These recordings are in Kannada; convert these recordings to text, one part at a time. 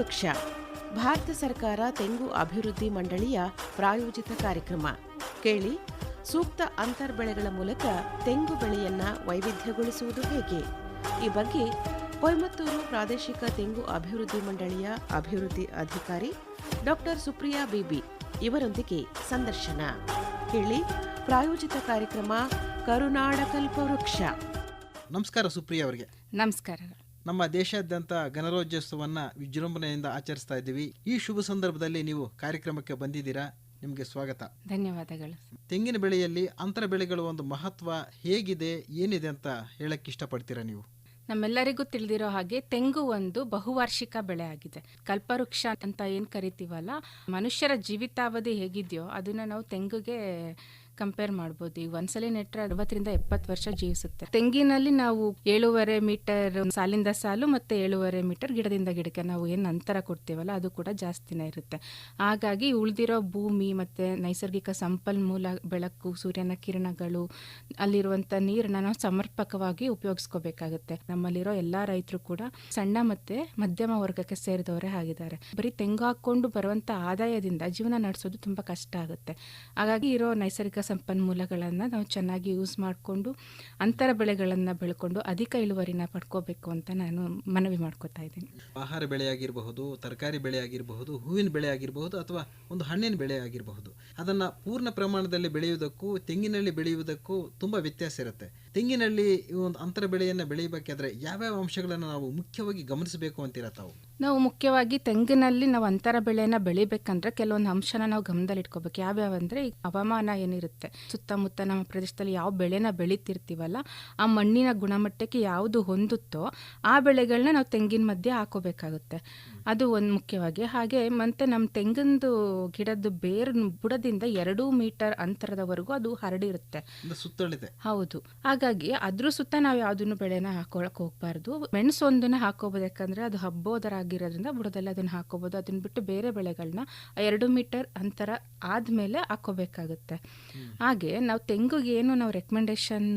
ಕಲ್ಪವೃಕ್ಷ ಭಾರತ ಸರ್ಕಾರ ತೆಂಗು ಅಭಿವೃದ್ಧಿ ಮಂಡಳಿಯ ಪ್ರಾಯೋಜಿತ ಕಾರ್ಯಕ್ರಮ. ಕೇಳಿ ಸೂಕ್ತ ಅಂತರ್ ಬೆಳೆಗಳ ಮೂಲಕ ತೆಂಗು ಬೆಳೆಯನ್ನ ವೈವಿಧ್ಯಗೊಳಿಸುವುದು ಹೇಗೆ? ಈ ಬಗ್ಗೆ ಕೊಯಮತ್ತೂರು ಪ್ರಾದೇಶಿಕ ತೆಂಗು ಅಭಿವೃದ್ಧಿ ಮಂಡಳಿಯ ಅಭಿವೃದ್ಧಿ ಅಧಿಕಾರಿ ಡಾಕ್ಟರ್ ಸುಪ್ರಿಯಾ ಬಿಬಿ ಇವರೊಂದಿಗೆ ಸಂದರ್ಶನ. ಕೇಳಿ ಪ್ರಾಯೋಜಿತ ಕಾರ್ಯಕ್ರಮ ಕರುನಾಡ ಕಲ್ಪವೃಕ್ಷ ನಮಸ್ಕಾರ ಸುಪ್ರಿಯಾ ಅವರಿಗೆ. ನಮಸ್ಕಾರಗಳು ನಮ್ಮ ದೇಶಾದ್ಯಂತ ಗಣರಾಜ್ಯೋತ್ಸವನ್ನ ವಿಜೃಂಭಣೆಯಿಂದ ಆಚರಿಸ್ತಾ ಇದ್ದೀವಿ. ಈ ಶುಭ ಸಂದರ್ಭದಲ್ಲಿ ನೀವು ಕಾರ್ಯಕ್ರಮಕ್ಕೆ ಬಂದಿದ್ದೀರಾ? ನಿಮಗೆ ಸ್ವಾಗತ. ಧನ್ಯವಾದಗಳು. ತೆಂಗಿನ ಬೆಳೆಯಲ್ಲಿ ಅಂತರ ಬೆಳೆಗಳ ಒಂದು ಮಹತ್ವ ಹೇಗಿದೆ ಏನಿದೆ ಅಂತ ಹೇಳಕ್ಕೆ ಇಷ್ಟಪಡ್ತೀರಾ ನೀವು? ನಮ್ಮೆಲ್ಲರಿಗೂ ತಿಳಿದಿರೋ ಹಾಗೆ ತೆಂಗು ಒಂದು ಬಹುವಾರ್ಷಿಕ ಬೆಳೆ ಆಗಿದೆ. ಕಲ್ಪವೃಕ್ಷ ಅಂತ ಏನು ಕರಿತೀವಲ್ಲ ಮನುಷ್ಯರ ಜೀವಿತಾವಧಿ ಹೇಗಿದೆಯೋ ಅದನ್ನ ನಾವು ತೆಂಗುಗೆ ಕಂಪೇರ್ ಮಾಡ್ಬೋದು. ಈಗ ಒಂದ್ಸಲಿ ನೆಟ್ರೆ ಅರವತ್ತರಿಂದ ಎಪ್ಪತ್ತು ವರ್ಷ ಜೀವಿಸುತ್ತೆ. ತೆಂಗಿನಲ್ಲಿ ನಾವು ಏಳುವರೆ ಮೀಟರ್ ಸಾಲಿಂದ ಸಾಲು ಮತ್ತೆ ಏಳುವರೆ ಮೀಟರ್ ಗಿಡದಿಂದ ಗಿಡಕ್ಕೆ ನಾವು ಏನು ಅಂತರ ಕೊಡ್ತೀವಲ್ಲ, ಅದು ಕೂಡ ಜಾಸ್ತಿನೇ ಇರುತ್ತೆ. ಹಾಗಾಗಿ ಉಳಿದಿರೋ ಭೂಮಿ ಮತ್ತೆ ನೈಸರ್ಗಿಕ ಸಂಪನ್ಮೂಲ ಬೆಳಕು, ಸೂರ್ಯನ ಕಿರಣಗಳು, ಅಲ್ಲಿರುವಂತ ನೀರನ್ನ ನಾವು ಸಮರ್ಪಕವಾಗಿ ಉಪಯೋಗಿಸ್ಕೋಬೇಕಾಗುತ್ತೆ. ನಮ್ಮಲ್ಲಿರೋ ಎಲ್ಲಾ ರೈತರು ಕೂಡ ಸಣ್ಣ ಮತ್ತೆ ಮಧ್ಯಮ ವರ್ಗಕ್ಕೆ ಸೇರಿದವರೇ ಆಗಿದ್ದಾರೆ. ಬರೀ ತೆಂಗು ಹಾಕೊಂಡು ಬರುವಂಥ ಆದಾಯದಿಂದ ಜೀವನ ನಡೆಸೋದು ತುಂಬಾ ಕಷ್ಟ ಆಗುತ್ತೆ. ಹಾಗಾಗಿ ಇರೋ ನೈಸರ್ಗಿಕ ಸಂಪನ್ಮೂಲಗಳನ್ನು ನಾವು ಚೆನ್ನಾಗಿ ಯೂಸ್ ಮಾಡಿಕೊಂಡು ಅಂತರ ಬೆಳೆಗಳನ್ನು ಬೆಳ್ಕೊಂಡು ಅಧಿಕ ಇಳುವರಿನ ಪಡ್ಕೋಬೇಕು ಅಂತ ನಾನು ಮನವಿ ಮಾಡ್ಕೋತಾ ಇದ್ದೀನಿ. ಆಹಾರ ಬೆಳೆ ಆಗಿರಬಹುದು ತರಕಾರಿ ಬೆಳೆ ಆಗಿರಬಹುದು ಹೂವಿನ ಬೆಳೆ ಆಗಿರಬಹುದು ಅಥವಾ ಒಂದು ಹಣ್ಣಿನ ಬೆಳೆ ಆಗಿರಬಹುದು ಅದನ್ನ ಪೂರ್ಣ ಪ್ರಮಾಣದಲ್ಲಿ ಬೆಳೆಯುವುದಕ್ಕೂ ತೆಂಗಿನಲ್ಲಿ ಬೆಳೆಯುವುದಕ್ಕೂ ತುಂಬಾ ವ್ಯತ್ಯಾಸ ಇರುತ್ತೆ. ತೆಂಗಿನಲ್ಲಿ ಈ ಒಂದು ಅಂತರ ಬೆಳೆಯನ್ನ ಬೆಳೆಯಬೇಕಾದ್ರೆ ಯಾವ್ಯಾವ ಅಂಶಗಳನ್ನು ನಾವು ಮುಖ್ಯವಾಗಿ ಗಮನಿಸಬೇಕು ಅಂತೀರ ತಾವು? ನಾವು ಮುಖ್ಯವಾಗಿ ತೆಂಗಿನಲ್ಲಿ ನಾವು ಅಂತರ ಬೆಳೆಯನ್ನು ಬೆಳಿಬೇಕಂದ್ರೆ ಕೆಲವೊಂದು ಅಂಶನ ನಾವು ಗಮನದಲ್ಲಿ ಇಟ್ಕೋಬೇಕು ಯಾವ್ಯಾವ ಅಂದರೆ ಹವಾಮಾನ ಏನಿರುತ್ತೆ ಸುತ್ತಮುತ್ತ ನಮ್ಮ ಪ್ರದೇಶದಲ್ಲಿ ಯಾವ ಬೆಳೆನ ಬೆಳಿತಿರ್ತೀವಲ್ಲ ಆ ಮಣ್ಣಿನ ಗುಣಮಟ್ಟಕ್ಕೆ ಯಾವುದು ಹೊಂದುತ್ತೋ ಆ ಬೆಳೆಗಳನ್ನ ನಾವು ತೆಂಗಿನ ಮಧ್ಯೆ ಹಾಕೋಬೇಕಾಗುತ್ತೆ. ಅದು ಒಂದು ಮುಖ್ಯವಾಗಿ. ಹಾಗೆ ಮತ್ತೆ ನಮ್ಮ ತೆಂಗಿನದು ಗಿಡದ್ದು ಬೇರ್ ಬುಡದಿಂದ ಎರಡು ಮೀಟರ್ ಅಂತರದವರೆಗೂ ಅದು ಹರಡಿರುತ್ತೆ. ಹೌದು. ಹಾಗಾಗಿ ಅದ್ರ ಸುತ್ತ ನಾವು ಯಾವ್ದನ್ನು ಬೆಳೆನ ಹಾಕೊಳಕ್ ಹೋಗ್ಬಾರ್ದು. ಮೆಣಸು ಒಂದನ್ನ ಹಾಕೋಬಹುದು ಯಾಕಂದ್ರೆ ಅದು ಹಬ್ಬೋದರಾಗಿರೋದ್ರಿಂದ ಬುಡದಲ್ಲಿ ಅದನ್ನ ಹಾಕೋಬಹುದು ಅದನ್ನ ಬಿಟ್ಟು ಬೇರೆ ಬೆಳೆಗಳನ್ನ ಎರಡು ಮೀಟರ್ ಅಂತರ ಆದ್ಮೇಲೆ ಹಾಕೋಬೇಕಾಗುತ್ತೆ. ಹಾಗೆ ನಾವು ತೆಂಗಿಗೆ ಏನು ನಾವು ರೆಕಮೆಂಡೇಶನ್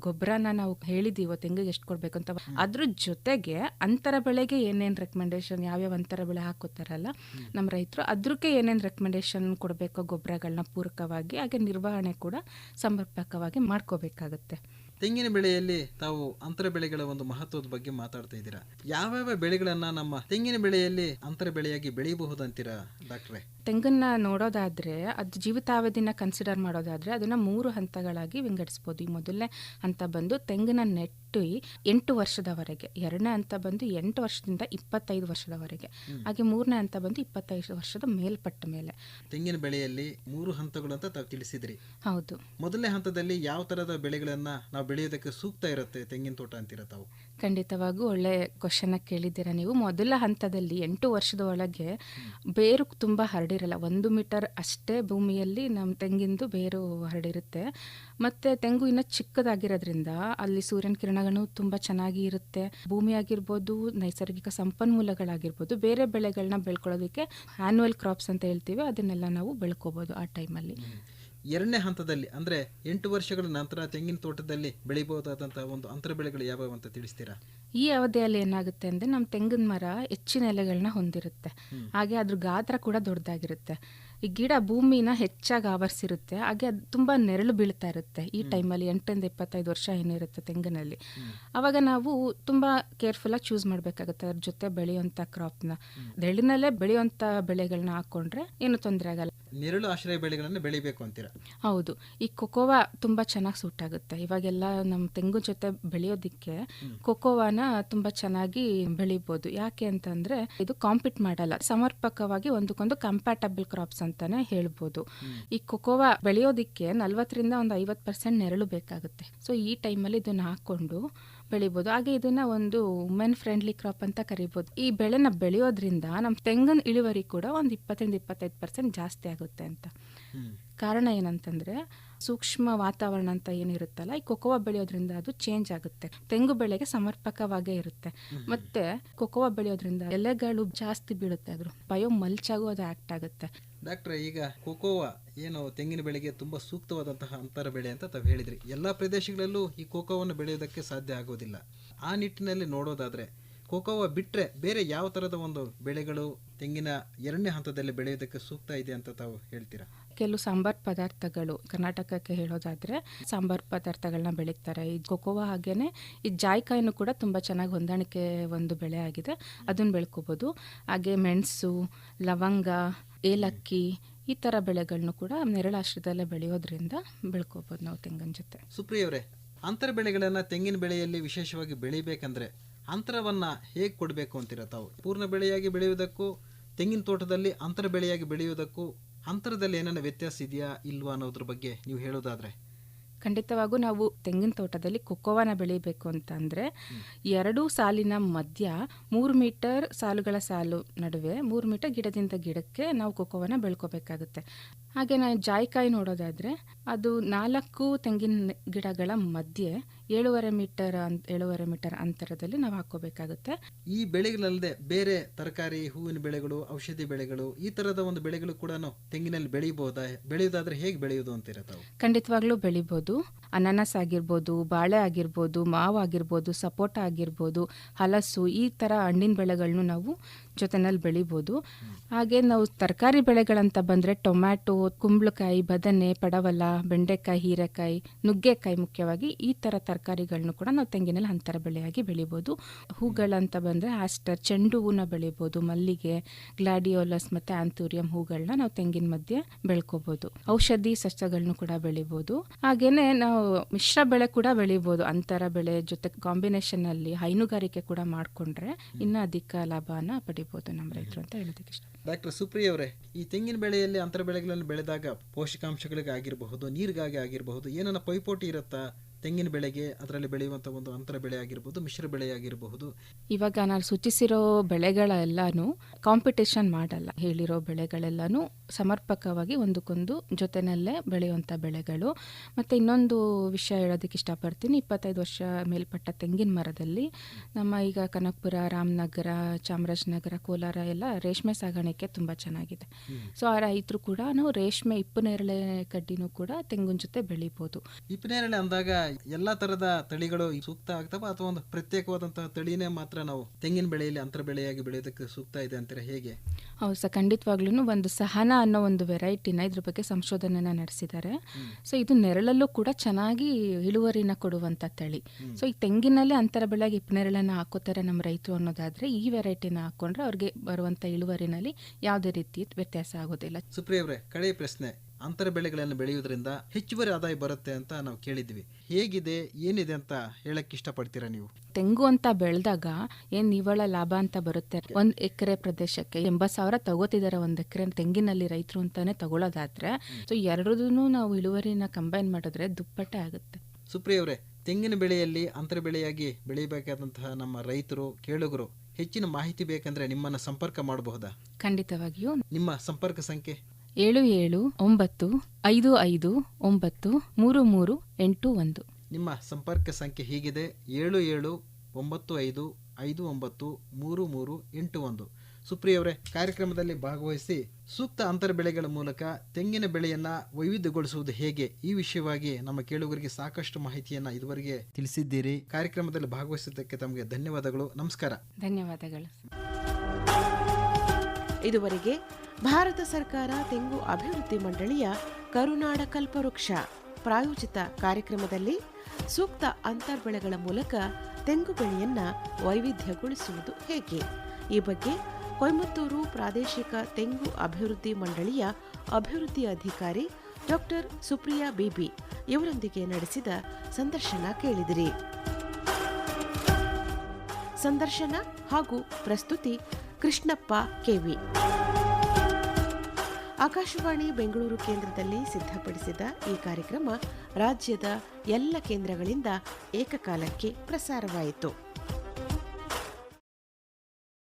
ಗೊಬ್ಬರನ ನಾವು ಹೇಳಿದೀವೋ ತೆಂಗಿಗೆ ಎಷ್ಟು ಕೊಡ್ಬೇಕು ಅಂತ ಅದ್ರ ಜೊತೆಗೆ ಅಂತರ ಬೆಳೆಗೆ ಏನೇನು ರೆಕಮೆಂಡೇಶನ್ ಯಾವ್ಯಾವ ಅಂತರ ಬೆಳೆ ಹಾಕೋತಾರಲ್ಲ ನಮ್ಮ ರೈತರು ಅದ್ರಕ್ಕೆ ಏನೇನು ರೆಕಮೆಂಡೇಶನ್ ಕೊಡಬೇಕೋ ಗೊಬ್ಬರಗಳನ್ನ ಪೂರಕವಾಗಿ ಹಾಗೆ ನಿರ್ವಹಣೆ ಕೂಡ ಸಮರ್ಪಕವಾಗಿ ಮಾಡ್ಕೋಬೇಕಾಗುತ್ತೆ. ತೆಂಗಿನ ಬೆಳೆಯಲ್ಲಿ ತಾವು ಅಂತರ ಬೆಳೆಗಳ ಒಂದು ಮಹತ್ವದ ಬಗ್ಗೆ ಮಾತಾಡ್ತಾ ಇದ್ದೀರಾ? ಯಾವ್ಯಾವ ಬೆಳೆಗಳನ್ನ ನಮ್ಮ ತೆಂಗಿನ ಬೆಳೆಯಲ್ಲಿ ಅಂತರ ಬೆಳೆಯಾಗಿ ಬೆಳೆಯಬಹುದು ಅಂತೀರಾ ಡಾಕ್ಟ್ರೆ? ತೆಂಗನ್ನ ನೋಡೋದಾದ್ರೆ ಅದು ಜೀವಿತಾವಧಿನ ಕನ್ಸಿಡರ್ ಮಾಡೋದಾದ್ರೆ ಅದನ್ನ ಮೂರು ಹಂತಗಳಾಗಿ ವಿಂಗಡಿಸಬಹುದು ಈ ಮೊದಲನೇ ಹಂತ ಬಂದು ತೆಂಗಿನ ನೆಟ್ಟು ಎಂಟು ವರ್ಷದವರೆಗೆ ಎರಡನೇ ಹಂತ ಬಂದು ಎಂಟು ವರ್ಷದಿಂದ ಇಪ್ಪತ್ತೈದು ವರ್ಷದವರೆಗೆ ಹಾಗೆ ಮೂರನೇ ಹಂತ ಬಂದು ಇಪ್ಪತ್ತೈದು ವರ್ಷದ ಮೇಲ್ಪಟ್ಟ ಮೇಲೆ. ತೆಂಗಿನ ಬೆಳೆಯಲ್ಲಿ ಮೂರು ಹಂತಗಳು ಅಂತ ತಾವು ತಿಳಿಸಿದ್ರಿ. ಹೌದು. ಮೊದಲನೇ ಹಂತದಲ್ಲಿ ಯಾವ ತರದ ಬೆಳೆಗಳನ್ನ ನಾವು ಬೆಳೆಯೋದಕ್ಕೆ ಸೂಕ್ತ ಇರುತ್ತೆ ತೆಂಗಿನ ತೋಟ ಅಂತೀರ ತಾವು ಖಂಡಿತವಾಗೂ ಒಳ್ಳೆ ಕ್ವಶನ್ ಕೇಳಿದ್ದೀರಾ ನೀವು. ಮೊದಲ ಹಂತದಲ್ಲಿ ಎಂಟು ವರ್ಷದ ಒಳಗೆ ಬೇರು ತುಂಬ ಹರಡಿರಲ್ಲ. ಒಂದು ಮೀಟರ್ ಅಷ್ಟೇ ಭೂಮಿಯಲ್ಲಿ ನಮ್ಮ ತೆಂಗಿಂದು ಬೇರು ಹರಡಿರುತ್ತೆ. ಮತ್ತೆ ತೆಂಗು ಇನ್ನೂ ಚಿಕ್ಕದಾಗಿರೋದ್ರಿಂದ ಅಲ್ಲಿ ಸೂರ್ಯನ ಕಿರಣಗಳು ತುಂಬ ಚೆನ್ನಾಗಿ ಇರುತ್ತೆ. ಭೂಮಿ ಆಗಿರ್ಬೋದು ನೈಸರ್ಗಿಕ ಸಂಪನ್ಮೂಲಗಳಾಗಿರ್ಬೋದು ಬೇರೆ ಬೆಳೆಗಳನ್ನ ಬೆಳ್ಕೊಳ್ಳೋದಕ್ಕೆ ಆನ್ಯುವಲ್ ಕ್ರಾಪ್ಸ್ ಅಂತ ಹೇಳ್ತೀವಿ. ಅದನ್ನೆಲ್ಲ ನಾವು ಬೆಳ್ಕೋಬೋದು ಆ ಟೈಮಲ್ಲಿ ಎರಡನೇ ಹಂತದಲ್ಲಿ ಅಂದ್ರೆ ಎಂಟು ವರ್ಷಗಳ ನಂತರ ತೆಂಗಿನ ತೋಟದಲ್ಲಿ ಬೆಳಿಬಹುದಾದಂತಹ ಒಂದು ಅಂತರ ಬೆಳೆಗಳು ಯಾವ್ಯಾವ ಅಂತ ತಿಳಿಸ್ತೀರಾ? ಈ ಅವಧಿಯಲ್ಲಿ ಏನಾಗುತ್ತೆ ಅಂದ್ರೆ ನಮ್ಮ ತೆಂಗಿನ ಮರ ಹೆಚ್ಚಿನ ಎಲೆಗಳನ್ನ ಹೊಂದಿರುತ್ತೆ. ಹಾಗೆ ಅದ್ರ ಗಾತ್ರ ಕೂಡ ದೊಡ್ಡದಾಗಿರುತ್ತೆ. ಈ ಗಿಡ ಭೂಮಿನ ಹೆಚ್ಚಾಗಿ ಆವರಿಸಿರುತ್ತೆ. ಹಾಗೆ ಅದು ತುಂಬಾ ನೆರಳು ಬೀಳ್ತಾ ಇರುತ್ತೆ. ಈ ಟೈಮಲ್ಲಿ ಎಂಟರಿಂದ ಇಪ್ಪತ್ತೈದು ವರ್ಷ ಏನಿರುತ್ತೆ ತೆಂಗಿನಲ್ಲಿ. ಅವಾಗ ನಾವು ತುಂಬಾ ಕೇರ್ಫುಲ್ ಆಗಿ ಚೂಸ್ ಮಾಡಬೇಕಾಗುತ್ತೆ. ಅದ್ರ ಜೊತೆ ಬೆಳೆಯುವಂತ ಕ್ರಾಪ್ನ ನೆರಳಿನಲ್ಲೇ ಬೆಳೆಯುವಂತ ಬೆಳೆಗಳನ್ನ ಹಾಕೊಂಡ್ರೆ ಏನು ತೊಂದರೆ ಆಗಲ್ಲ. ನೆರಳು ಆಶ್ರಯ ಬೆಳೆಗಳನ್ನು ಬೆಳಿಬೇಕು ಅಂತೀರಾ? ಹೌದು. ಈ ಕೊಕೋವಾ ತುಂಬಾ ಚೆನ್ನಾಗಿ ಸೂಟ್ ಆಗುತ್ತೆ. ಇವಾಗೆಲ್ಲ ನಮ್ಮ ತೆಂಗು ಜೊತೆ ಬೆಳೆಯೋದಿಕ್ಕೆ ಕೊಕೋವಾನ ತುಂಬಾ ಚೆನ್ನಾಗಿ ಬೆಳಿಬೋದು. ಯಾಕೆ ಅಂತಂದ್ರೆ ಇದು ಕಾಂಪಿಟ್ ಮಾಡಲ್ಲ. ಸಮರ್ಪಕವಾಗಿ ಒಂದಕ್ಕೊಂದು ಕಂಪ್ಯಾಟಬಲ್ ಕ್ರಾಪ್ಸ್ ಅಂತಾನೆ ಹೇಳ್ಬೋದು. ಈ ಕೊಕೋವಾ ಬೆಳೆಯೋದಿಕ್ಕೆ ನಲ್ವತ್ತರಿಂದ ಒಂದು ಐವತ್ತು ಪರ್ಸೆಂಟ್ ನೆರಳು ಬೇಕಾಗುತ್ತೆ. ಸೊ ಈ ಟೈಮಲ್ಲಿ ಇದನ್ನು ಹಾಕ್ಕೊಂಡು ಬೆಳಿಬೋದು. ಹಾಗೆ ಇದನ್ನ ಒಂದು ವುಮೆನ್ ಫ್ರೆಂಡ್ಲಿ ಕ್ರಾಪ್ ಅಂತ ಕರಿಬೋದು. ಈ ಬೆಳೆನ ಬೆಳೆಯೋದ್ರಿಂದ ನಮ್ಮ ತೆಂಗಿನ ಇಳುವರಿ ಕೂಡ ಒಂದು ಇಪ್ಪತ್ತರಿಂದ ಇಪ್ಪತ್ತೈದು ಪರ್ಸೆಂಟ್ ಜಾಸ್ತಿ ಆಗುತ್ತೆ ಅಂತ. ಕಾರಣ ಏನಂತಂದ್ರೆ ಸೂಕ್ಷ್ಮ ವಾತಾವರಣ ಅಂತ ಏನಿರುತ್ತಲ್ಲ ಈ ಕೊಕೋವಾ ಬೆಳೆಯೋದ್ರಿಂದ ಅದು ಚೇಂಜ್ ಆಗುತ್ತೆ. ತೆಂಗು ಬೆಳೆಗೆ ಸಮರ್ಪಕವಾಗೇ ಇರುತ್ತೆ. ಮತ್ತೆ ಕೊಕೋವಾ ಬೆಳೆಯೋದ್ರಿಂದ ಎಲೆಗಳು ಜಾಸ್ತಿ ಬೀಳುತ್ತೆ ಅದ್ರ ಬಯೋ ಮಲ್ಚಾಗೂ ಅದು ಆಕ್ಟ್ ಆಗುತ್ತೆ. ಡಾಕ್ಟ್ರೆ ಈಗ ಕೋಕೋವಾ ಏನು ತೆಂಗಿನ ಬೆಳೆಗೆ ತುಂಬಾ ಸೂಕ್ತವಾದಂತಹ ಅಂತರ ಬೆಳೆ ಅಂತ ತಾವು ಹೇಳಿದ್ರಿ. ಎಲ್ಲಾ ಪ್ರದೇಶಗಳಲ್ಲೂ ಈ ಕೋಕೋವನ್ನು ಬೆಳೆಯೋದಕ್ಕೆ ಸಾಧ್ಯ ಆಗೋದಿಲ್ಲ ಆ ನಿಟ್ಟಿನಲ್ಲಿ ನೋಡೋದಾದ್ರೆ ಕೋಕೋವಾ ಬಿಟ್ಟರೆ ಬೇರೆ ಯಾವ ಥರದ ಒಂದು ಬೆಳೆಗಳು ತೆಂಗಿನ ಎರಡನೇ ಹಂತದಲ್ಲಿ ಬೆಳೆಯೋದಕ್ಕೆ ಸೂಕ್ತ ಇದೆ ಅಂತ ತಾವು ಹೇಳ್ತೀರಾ? ಕೆಲವು ಸಾಂಬಾರ್ ಪದಾರ್ಥಗಳು ಕರ್ನಾಟಕಕ್ಕೆ ಹೇಳೋದಾದ್ರೆ ಸಾಂಬಾರ್ ಪದಾರ್ಥಗಳನ್ನ ಬೆಳೀತಾರೆ. ಈ ಕೊಕೋವಾ ಹಾಗೇನೆ ಈ ಜಾಯ್ಕಾಯಿನೂ ಕೂಡ ತುಂಬ ಚೆನ್ನಾಗಿ ಹೊಂದಾಣಿಕೆ ಒಂದು ಬೆಳೆ ಆಗಿದೆ. ಅದನ್ನ ಬೆಳ್ಕೋಬೋದು. ಹಾಗೆ ಮೆಣಸು, ಲವಂಗ, ಏಲಕ್ಕಿ ಈ ಥರ ಬೆಳೆಗಳನ್ನು ಕೂಡ ನೆರಳಾಶ್ರದಲ್ಲೇ ಬೆಳೆಯೋದ್ರಿಂದ ಬೆಳ್ಕೋಬೋದು ನಾವು ತೆಂಗಿನ ಜೊತೆ. ಸುಪ್ರಿಯವರೇ, ಅಂತರ ಬೆಳೆಗಳನ್ನು ತೆಂಗಿನ ಬೆಳೆಯಲ್ಲಿ ವಿಶೇಷವಾಗಿ ಬೆಳಿಬೇಕಂದ್ರೆ ಅಂತರವನ್ನ ಹೇಗೆ ಕೊಡಬೇಕು ಅಂತೀರ ತಾವು? ಪೂರ್ಣ ಬೆಳೆಯಾಗಿ ಬೆಳೆಯುವುದಕ್ಕೂ, ತೆಂಗಿನ ತೋಟದಲ್ಲಿ ಅಂತರ ಬೆಳೆಯಾಗಿ ಬೆಳೆಯುವುದಕ್ಕೂ ಅಂತರದಲ್ಲಿ ಏನಾನ ವ್ಯತ್ಯಾಸ ಇದೆಯಾ ಇಲ್ವಾ ಅನ್ನೋದ್ರ ಬಗ್ಗೆ ನೀವು ಹೇಳೋದಾದ್ರೆ? ಖಂಡಿತವಾಗೂ ನಾವು ತೆಂಗಿನ ತೋಟದಲ್ಲಿ ಕೊಕ್ಕೋವಾನ ಬೆಳಿಬೇಕು ಅಂತ ಅಂದರೆ ಎರಡೂ ಸಾಲಿನ ಮಧ್ಯ ಮೂರು ಮೀಟರ್ ಸಾಲುಗಳ ಸಾಲು ನಡುವೆ ಮೂರು ಮೀಟರ್ ಗಿಡದಿಂದ ಗಿಡಕ್ಕೆ ನಾವು ಕೊಕ್ಕೋವನ್ನ ಬೆಳ್ಕೋಬೇಕಾಗುತ್ತೆ. ಹಾಗೆ ನಾನು ಜಾಯಿಕಾಯಿ ನೋಡೋದಾದರೆ ಅದು ನಾಲ್ಕು ತೆಂಗಿನ ಗಿಡಗಳ ಮಧ್ಯೆ ಏಳುವರೆ ಮೀಟರ್ ಅಂತ ಏಳುವರೆ ಮೀಟರ್ ಅಂತರದಲ್ಲಿ ನಾವು ಹಾಕೋಬೇಕಾಗುತ್ತೆ ಈ ಬೆಳೆಗಳಲ್ಲದೆ ಬೇರೆ ತರಕಾರಿ ಹೂವಿನ ಬೆಳೆಗಳು ಔಷಧಿ ಬೆಳೆಗಳು ಈ ತರದ ಒಂದು ಬೆಳೆಗಳು ಕೂಡ ತೆಂಗಿನಲ್ಲಿ ಬೆಳೆಯಬಹುದಾ? ಬೆಳೆಯೋದಾದ್ರೆ ಹೇಗೆ ಬೆಳೆಯೋದು ಅಂತ ತಾವು? ಖಂಡಿತವಾಗ್ಲೂ ಬೆಳಿಬಹುದು ಅನಾನಸ್ ಆಗಿರ್ಬೋದು ಬಾಳೆ ಆಗಿರ್ಬೋದು ಮಾವು ಆಗಿರ್ಬೋದು ಸಪೋಟ ಆಗಿರ್ಬೋದು ಹಲಸು ಈ ತರ ಹಣ್ಣಿನ ಬೆಳೆಗಳನ್ನು ನಾವು ಜೊತೆನಲ್ಲಿ ಬೆಳಿಬೋದು. ಹಾಗೆ ನಾವು ತರಕಾರಿ ಬೆಳೆಗಳಂತ ಬಂದರೆ ಟೊಮ್ಯಾಟೊ, ಕುಂಬಳಕಾಯಿ, ಬದನೆ, ಪಡವಲ, ಬೆಂಡೆಕಾಯಿ, ಹೀರೆಕಾಯಿ, ನುಗ್ಗೆಕಾಯಿ ಮುಖ್ಯವಾಗಿ ಈ ಥರ ತರಕಾರಿಗಳನ್ನು ಕೂಡ ನಾವು ತೆಂಗಿನಲ್ಲಿ ಅಂತರ ಬೆಳೆಯಾಗಿ ಬೆಳಿಬೋದು. ಹೂಗಳಂತ ಬಂದರೆ ಆಸ್ಟರ್ ಚೆಂಡು ಹೂನ ಬೆಳಿಬೋದು. ಮಲ್ಲಿಗೆ, ಗ್ಲಾಡಿಯೋಲಸ್ ಮತ್ತು ಆಂಥೂರಿಯಂ ಹೂಗಳನ್ನ ನಾವು ತೆಂಗಿನ ಮಧ್ಯೆ ಬೆಳ್ಕೋಬೋದು. ಔಷಧಿ ಸಸ್ಯಗಳನ್ನು ಕೂಡ ಬೆಳಿಬೋದು. ಹಾಗೇನೆ ನಾವು ಮಿಶ್ರ ಬೆಳೆ ಕೂಡ ಬೆಳಿಬೋದು. ಅಂತರ ಬೆಳೆ ಜೊತೆ ಕಾಂಬಿನೇಷನ್ ಅಲ್ಲಿ ಹೈನುಗಾರಿಕೆ ಕೂಡ ಮಾಡಿಕೊಂಡ್ರೆ ಇನ್ನೂ ಅಧಿಕ ಲಾಭನ ಪಡಿಬೋದು. ನಮ್ಮ ರೈತರು ಅಂತ ಹೇಳೋದಕ್ಕೆ ಇಷ್ಟ. ಡಾಕ್ಟರ್ ಸುಪ್ರಿಯವರೇ ಈ ತೆಂಗಿನ ಬೆಳೆಯಲ್ಲಿ ಅಂತರ ಬೆಳೆಗಳಲ್ಲಿ ಬೆಳೆದಾಗ ಪೋಷಕಾಂಶಗಳಿಗೆ ಆಗಿರಬಹುದು ನೀರಿಗಾಗಿ ಆಗಿರಬಹುದು, ಏನನ್ನ ಪೈಪೋಟಿ ಇರುತ್ತಾ? ತೆಂಗಿನ ಬೆಳೆಗೆ ಅದರಲ್ಲಿ ಬೆಳೆಯುವಂಥ ಒಂದು ಅಂತರ ಬೆಳೆ ಆಗಿರ್ಬೋದು ಮಿಶ್ರ ಬೆಳೆ ಆಗಿರಬಹುದು. ಇವಾಗ ನಾನು ಸೂಚಿಸಿರೋ ಬೆಳೆಗಳೆಲ್ಲಾನು ಕಾಂಪಿಟೇಷನ್ ಮಾಡಲ್ಲ. ಹೇಳಿರೋ ಬೆಳೆಗಳೆಲ್ಲಾನು ಸಮರ್ಪಕವಾಗಿ ಒಂದಕ್ಕೊಂದು ಜೊತೆನಲ್ಲೇ ಬೆಳೆಯುವಂಥ ಬೆಳೆಗಳು. ಮತ್ತು ಇನ್ನೊಂದು ವಿಷಯ ಹೇಳೋದಕ್ಕೆ ಇಷ್ಟಪಡ್ತೀನಿ. ಇಪ್ಪತ್ತೈದು ವರ್ಷ ಮೇಲ್ಪಟ್ಟ ತೆಂಗಿನ ಮರದಲ್ಲಿ ನಮ್ಮ ಈಗ ಕನಕಪುರ ರಾಮನಗರ ಚಾಮರಾಜನಗರ ಕೋಲಾರ ಎಲ್ಲ ರೇಷ್ಮೆ ಸಾಗಾಣಿಕೆ ತುಂಬ ಚೆನ್ನಾಗಿದೆ. ಸೊ ಆ ರೈತರು ಕೂಡ ನಾವು ರೇಷ್ಮೆ ಇಪ್ಪು ನೇರಳೆ ಕಡ್ಡಿನೂ ಕೂಡ ತೆಂಗಿನ ಜೊತೆ ಬೆಳಿಬೋದು. ಇಪ್ಪನೇರಳೆ ಅಂದಾಗ ಎಲ್ಲಾ ತರದ ತಳಿಗಳು ಸೂಕ್ತ ಆಗ್ತವ ಅಥವಾ ಒಂದು ಪ್ರತ್ಯೇಕವಾದಂತಹ ತಳಿನೇ ಮಾತ್ರ ನಾವು ತೆಂಗಿನ ಬೆಳೆಯಲ್ಲಿ ಅಂತರ ಬೆಳೆಯಾಗಿ ಬೆಳೆಯೋದಕ್ಕೆ ಸೂಕ್ತ ಇದೆ ಅಂತಾರೆ ಹೇಗೆ? ಹೌದು ಸರ್ ಖಂಡಿತವಾಗ್ಲೂ ಒಂದು ಸಹನ ಅನ್ನೋ ಒಂದು ವೆರೈಟಿನ ಇದ್ರ ಬಗ್ಗೆ ಸಂಶೋಧನೆನ ನಡೆಸಿದ್ದಾರೆ. ಸೊ ಇದು ನೆರಳಲ್ಲೂ ಕೂಡ ಚೆನ್ನಾಗಿ ಇಳುವರಿನ ಕೊಡುವಂಥ ತಳಿ. ಸೊ ಈ ತೆಂಗಿನಲ್ಲಿ ಅಂತರ ಬೆಳೆಯಾಗಿ ಇಪ್ಪನೆರಳನ್ನ ಹಾಕೋತಾರೆ ನಮ್ಮ ರೈತರು ಅನ್ನೋದಾದ್ರೆ ಈ ವೆರೈಟಿನ ಹಾಕೊಂಡ್ರೆ ಅವ್ರಿಗೆ ಬರುವಂಥ ಇಳುವರಿನಲ್ಲಿ ಯಾವುದೇ ರೀತಿ ವ್ಯತ್ಯಾಸ ಆಗೋದಿಲ್ಲ. ಸುಪ್ರಿಯವ್ರೆ ಕಳೆ ಕಡೆಯ ಪ್ರಶ್ನೆ. ಅಂತರ ಬೆಳೆಗಳನ್ನು ಬೆಳೆಯುವುದರಿಂದ ಹೆಚ್ಚುವರಿ ಆದಾಯ ಬರುತ್ತೆ ಅಂತ ನಾವು ಕೇಳಿದ್ವಿ. ಹೇಗಿದೆ ಏನಿದೆ ಅಂತ ಹೇಳಕ್ ಇಷ್ಟಪಡ್ತೀರಾ ನೀವು? ತೆಂಗು ಅಂತ ಬೆಳೆದಾಗ ಏನ್ ನಿವ್ವಳ ಲಾಭ ಅಂತ ಬರುತ್ತೆ? ಒಂದ್ ಎಕರೆ ಪ್ರದೇಶಕ್ಕೆ ಎಂಬತ್ ಸಾವಿರ ತಗೋತಿದ್ದಾರೆ ಒಂದ್ ಎಕರೆ ತೆಂಗಿನಲ್ಲಿ ರೈತರು ಅಂತಾನೆ ತಗೊಳ್ಳೋದಾದ್ರೆ ಸೊ ಎರಡೂ ನಾವು ಇಳುವರಿನ ಕಂಬೈನ್ ಮಾಡಿದ್ರೆ ದುಪ್ಪಟ್ಟೆ ಆಗುತ್ತೆ. ಸುಪ್ರಿಯ ಅವರೇ ತೆಂಗಿನ ಬೆಳೆಯಲ್ಲಿ ಅಂತರ ಬೆಳೆಯಾಗಿ ಬೆಳೆಯಬೇಕಾದಂತಹ ನಮ್ಮ ರೈತರು ಕೇಳುಗರು ಹೆಚ್ಚಿನ ಮಾಹಿತಿ ಬೇಕಂದ್ರೆ ನಿಮ್ಮನ್ನ ಸಂಪರ್ಕ ಮಾಡಬಹುದಾ ಖಂಡಿತವಾಗಿಯೂ. ನಿಮ್ಮ ಸಂಪರ್ಕ ಸಂಖ್ಯೆ? ಏಳು ಏಳು ಒಂಬತ್ತು ಐದು ಐದು ಒಂಬತ್ತು ಮೂರು ಮೂರು ಎಂಟು ಒಂದು. ನಿಮ್ಮ ಸಂಪರ್ಕ ಸಂಖ್ಯೆ ಹೀಗಿದೆ. ಏಳು ಏಳು ಒಂಬತ್ತು ಐದು ಐದು ಒಂಬತ್ತು ಮೂರು ಮೂರು ಎಂಟು ಒಂದು. ಸುಪ್ರಿಯವರೇ ಕಾರ್ಯಕ್ರಮದಲ್ಲಿ ಭಾಗವಹಿಸಿ ಸೂಕ್ತ ಅಂತರ ಬೆಳೆಗಳ ಮೂಲಕ ತೆಂಗಿನ ಬೆಳೆಯನ್ನ ವೈವಿಧ್ಯಗೊಳಿಸುವುದು ಹೇಗೆ? ಈ ವಿಷಯವಾಗಿ ನಮ್ಮ ಕೇಳುಗರಿಗೆ ಸಾಕಷ್ಟು ಮಾಹಿತಿಯನ್ನ ಇದುವರೆಗೆ ತಿಳಿಸಿದ್ದೀರಿ. ಕಾರ್ಯಕ್ರಮದಲ್ಲಿ ಭಾಗವಹಿಸಿದ್ದಕ್ಕೆ ತಮಗೆ ಧನ್ಯವಾದಗಳು. ನಮಸ್ಕಾರ. ಧನ್ಯವಾದಗಳು. ಇದುವರೆಗೆ ಭಾರತ ಸರ್ಕಾರ ತೆಂಗು ಅಭಿವೃದ್ಧಿ ಮಂಡಳಿಯ ಕರುನಾಡ ಕಲ್ಪವೃಕ್ಷ ಪ್ರಾಯೋಜಿತ ಕಾರ್ಯಕ್ರಮದಲ್ಲಿ ಸೂಕ್ತ ಅಂತರ್ಬೆಳೆಗಳ ಮೂಲಕ ತೆಂಗು ಬೆಳೆಯನ್ನ ವೈವಿಧ್ಯಗೊಳಿಸುವುದು ಹೇಗೆ? ಈ ಬಗ್ಗೆ ಕೊಯಮತ್ತೂರು ಪ್ರಾದೇಶಿಕ ತೆಂಗು ಅಭಿವೃದ್ಧಿ ಮಂಡಳಿಯ ಅಭಿವೃದ್ಧಿ ಅಧಿಕಾರಿ ಡಾಕ್ಟರ್ ಸುಪ್ರಿಯಾ ಬಿಬಿ ಇವರೊಂದಿಗೆ ನಡೆಸಿದ ಸಂದರ್ಶನ ಕೇಳಿದಿರಿ. ಸಂದರ್ಶನ ಹಾಗೂ ಪ್ರಸ್ತುತಿ ಕೃಷ್ಣಪ್ಪ ಕೆವಿ ಆಕಾಶವಾಣಿ ಬೆಂಗಳೂರು ಕೇಂದ್ರದಲ್ಲಿ ಸಿದ್ಧಪಡಿಸಿದ ಈ ಕಾರ್ಯಕ್ರಮ ರಾಜ್ಯದ ಎಲ್ಲ ಕೇಂದ್ರಗಳಿಂದ ಏಕಕಾಲಕ್ಕೆ ಪ್ರಸಾರವಾಯಿತು.